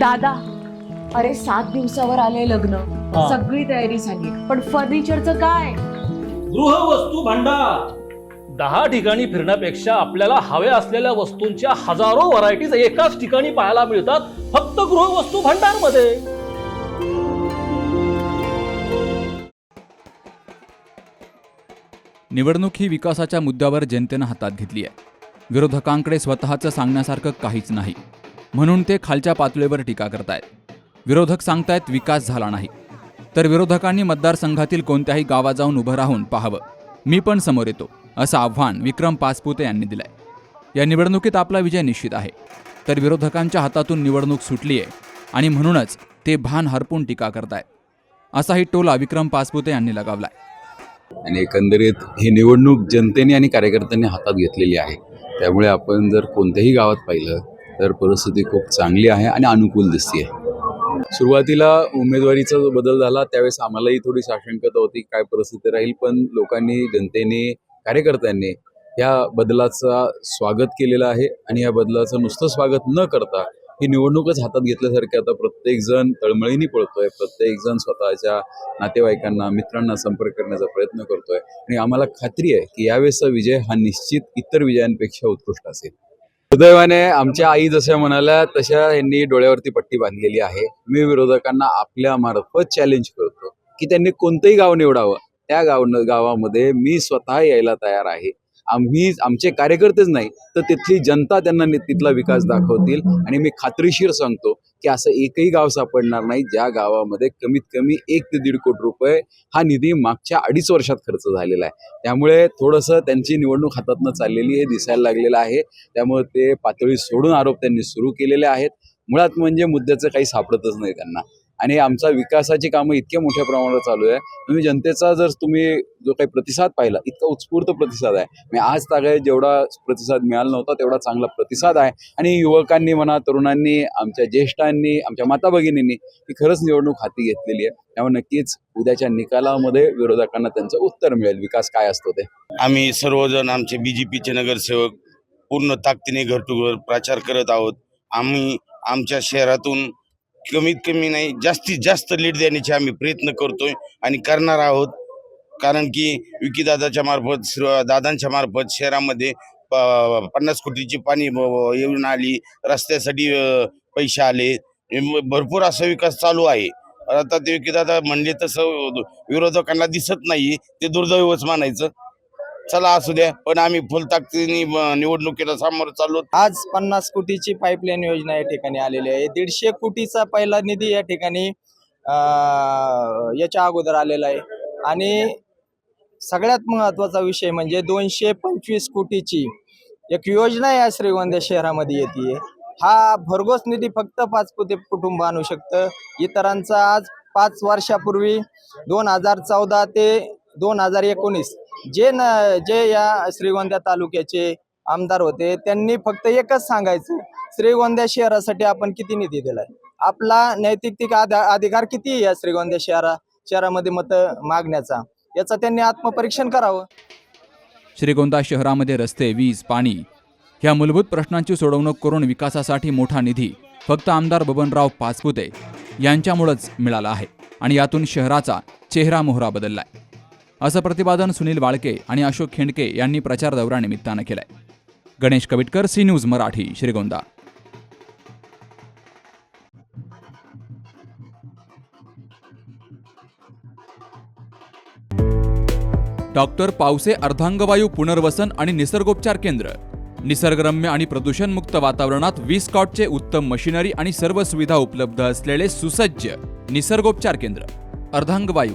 दादा अरे सात दिवसावर आले लग्न. हा. सगळी तयारी झाली. पण फर्निचरचं काय? गृहवस्तू भांडार. दहा ठिकाणी फिरण्यापेक्षा आपल्याला हव्या असलेल्या वस्तूंच्या हजारो व्हरायटीज एकाच ठिकाणी पाहायला मिळतात फक्त गृहवस्तू भांडारमध्ये निवडणूक ही विकासाच्या मुद्द्यावर जनतेनं हातात घेतली आहे. विरोधकांकडे स्वतःचं सांगण्यासारखं काहीच नाही. म्हणून ते खालच्या पातळीवर टीका करतायत. विरोधक सांगतायत विकास झाला नाही. तर विरोधकांनी मतदारसंघातील कोणत्याही गावात जाऊन उभं राहून पाहावं. मी पण समोर येतो असं आव्हान विक्रम पासपुते यांनी दिलंय. या निवडणुकीत आपला विजय निश्चित आहे. तर विरोधकांच्या हातातून निवडणूक सुटली आहे आणि म्हणूनच ते भान हरपून टीका करतायत. असाही टोला विक्रम पासपुते यांनी लगावलाय. आणि एकंदरीत ही निवडणूक जनतेने आणि कार्यकर्त्यांनी हातात घेतलेली आहे. त्यामुळे आपण जर कोणत्याही गावात पाहिलं तर परिस्थिती खूप चांगली आहे आणि अनुकूल दिसते सुरुवातीला उमेदवारीचा जो बदल झाला त्यावेळेस आम्हालाही थोडी साशंकता होती काय परिस्थिती राहील पण लोकांनी जनतेने कार्यकर्त्यांनी या बदलाचा स्वागत केलेलं आहे आणि या बदलाचं नुसतं स्वागत न करता ही निवडणूकच हातात घेतल्यासारखी आता प्रत्येकजण तळमळीने पळतोय प्रत्येकजण स्वतःच्या नातेवाईकांना मित्रांना संपर्क करण्याचा प्रयत्न करतोय. आणि आम्हाला खात्री आहे की यावेळेसचा विजय हा निश्चित इतर विजयांपेक्षा उत्कृष्ट असेल. सुदैवाने आमच्या आई जशा म्हणाल्या तशा यांनी डोळ्यावरती पट्टी बांधलेली आहे. मी विरोधकांना आपल्या मार्फत चॅलेंज करतो की त्यांनी कोणतंही गाव निवडावं. त्या गाव गावामध्ये मी स्वतः यायला तयार आहे. आम्ही आमचे कार्यकर्तेच नाही तर तिथली जनता त्यांना तिथला विकास दाखवतील. आणि मी खात्रीशीर सांगतो की असं एकही गाव सापडणार नाही ज्या गावामध्ये कमीत कमी एक ते दीड कोटी रुपये हा निधी मागच्या अडीच वर्षात खर्च झालेला आहे. त्यामुळे थोडंसं त्यांची निवडणूक हातातनं चाललेली हे दिसायला लागलेलं आहे. त्यामुळे ते पातळी सोडून आरोप त्यांनी सुरू केलेले आहेत. मुळात म्हणजे मुद्द्याचं काही सापडतच नाही त्यांना. आणि आमचा विकासाची कामं इतक्या मोठ्या प्रमाणावर चालू आहे. तुम्ही जनतेचा जर तुम्ही जो काही प्रतिसाद पाहिला इतका उत्स्फूर्त प्रतिसाद आहे. मी आज तागाय जेवढा प्रतिसाद मिळाला नव्हता तेवढा चांगला प्रतिसाद आहे. आणि युवकांनी म्हणा तरुणांनी आमच्या ज्येष्ठांनी आमच्या माता भगिनींनी ही खरंच निवडणूक हाती घेतलेली आहे. त्यामुळे नक्कीच उद्याच्या निकालामध्ये विरोधकांना त्यांचं उत्तर मिळेल. विकास काय असतो ते? आम्ही सर्वजण आमचे बी जे पीचे नगरसेवक पूर्ण ताकदीने घर टू घर प्रचार करत आहोत. आम्ही आमच्या शहरातून कमीत कमी नाही जास्तीत जास्त लीड देण्याचे आम्ही प्रयत्न करतोय आणि करणार आहोत. कारण की विकीदादाच्या मार्फत दादांच्या मार्फत शहरामध्ये पन्नास कोटीची पाणी येऊन आली. रस्त्यासाठी पैसे आले. भरपूर असा विकास चालू आहे. आता ते विकीदादा म्हणले तसं विरोधकांना दिसत नाही. ते दुर्दैवच मानायचं. चला असू द्या पण आम्ही फुल ताकदीने निवडणुकीला सामोरं चाललो आज पन्नास कोटीची पाईपलाईन योजना या ठिकाणी आलेली आहे. दीडशे कोटीचा पहिला निधी या ठिकाणी याच्या अगोदर आलेला आहे. आणि सगळ्यात महत्त्वाचा विषय म्हणजे दोनशे पंचवीस कोटीची एक योजना या श्रीगोंदा शहरामध्ये येते हा भरघोस निधी फक्त पाच कुटे कुटुंब आणू शकतं. इतरांचा आज पाच वर्षापूर्वी दोन हजार चौदा ते दोन हजार एकोणीस जे न जे या श्रीगोंद्या तालुक्याचे आमदार होते त्यांनी फक्त एकच सांगायचं श्रीगोंदा शहरासाठी आपण किती निधी दिलाय? आपला नैतिक अधिकार किती आहे या श्रीगोंदा शहरा शहरामध्ये मत मागण्याचा? याचं त्यांनी आत्मपरीक्षण करावं. श्रीगोंदा शहरामध्ये रस्ते वीज पाणी ह्या मूलभूत प्रश्नांची सोडवणूक करून विकासासाठी मोठा निधी फक्त आमदार बबनराव पाचपुते यांच्यामुळंच मिळाला आहे आणि यातून शहराचा चेहरा मोहरा बदललाय. असं प्रतिपादन सुनील वाळके आणि अशोक खेंडके यांनी प्रचार दौऱ्यानिमित्तानं केलंय. Ganesh Kavitkar C news Marathi Shrigonda. Doctor Pawase अर्धांगवायू पुनर्वसन आणि निसर्गोपचार केंद्र. निसर्गरम्य आणि प्रदूषणमुक्त वातावरणात वीस कॉटचे उत्तम मशिनरी आणि सर्व सुविधा उपलब्ध असलेले सुसज्ज निसर्गोपचार केंद्र. अर्धांगवायू